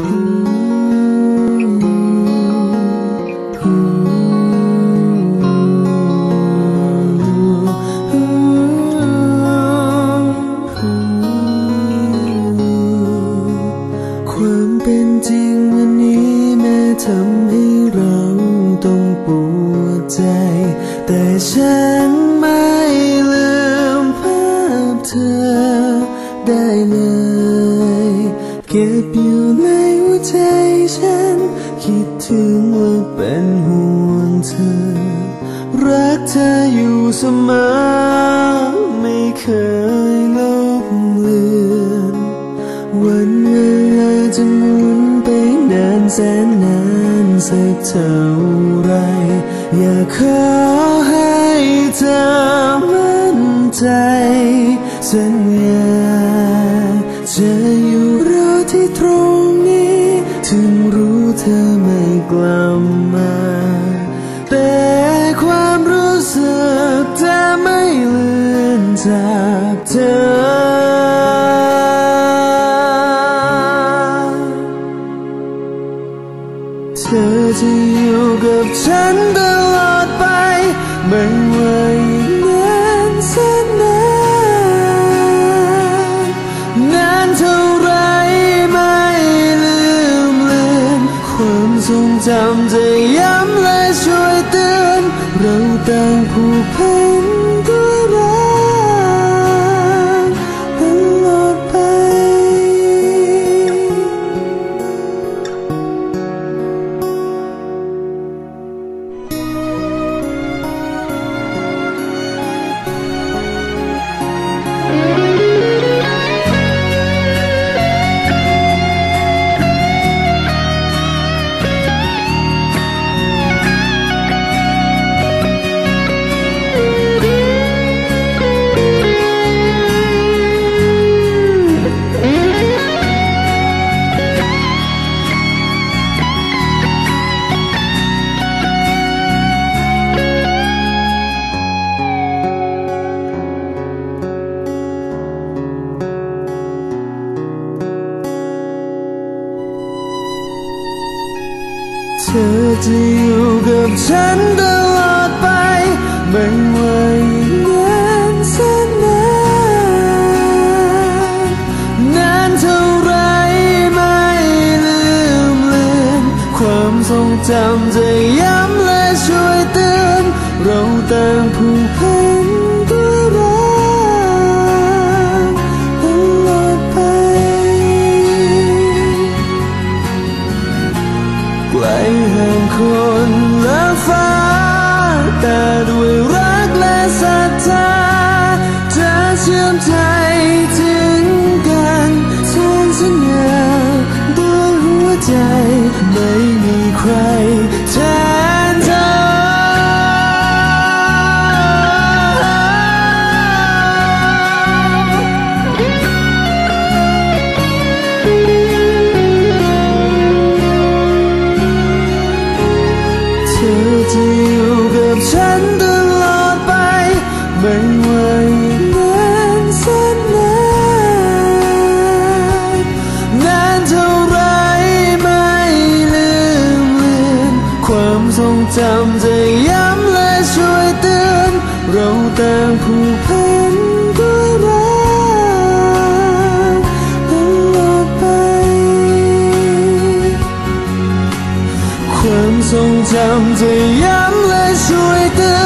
ความเป็นจริงนี้แม้ทำให้เราต้องปวดใจ แต่ฉันไม่ลืมภาพเธอได้เลย เก็บอยู่ใน ใจฉัน คิดถึงว่าเป็นห่วงเธอ รักเธออยู่เสมอ ไม่เคยลบเลือน วันเวลาจะหมุนไปนานแสนนานสักเท่าไร อยากขอให้เธอมั่นใจสัญญา กลับมาแต่ความรู้สึกจะไม่เลือนจากเธอเธอจะ ทรงจำจะย้ำและช่วยเตือนเราต่างผูกพัน ธอจะอยู่กับฉันตลอดไปไม่ว่าอีกนานแสนนานนานเท่าไรไม่ลืมเลือนความทรงจำจะย้ำและช่วยเตือนเราต่างผูกพัน งคนและฟ้า แต่ด้วยรักและศรัทธา จะอยู่กับฉันตลอดไป ไม่ว่าอีกนานแสนนานนานเท่าไรไม่ลืมเลือนความทรงจำจะย้ำและช่วยเตือน เราต่างผูกพั Sống 来说的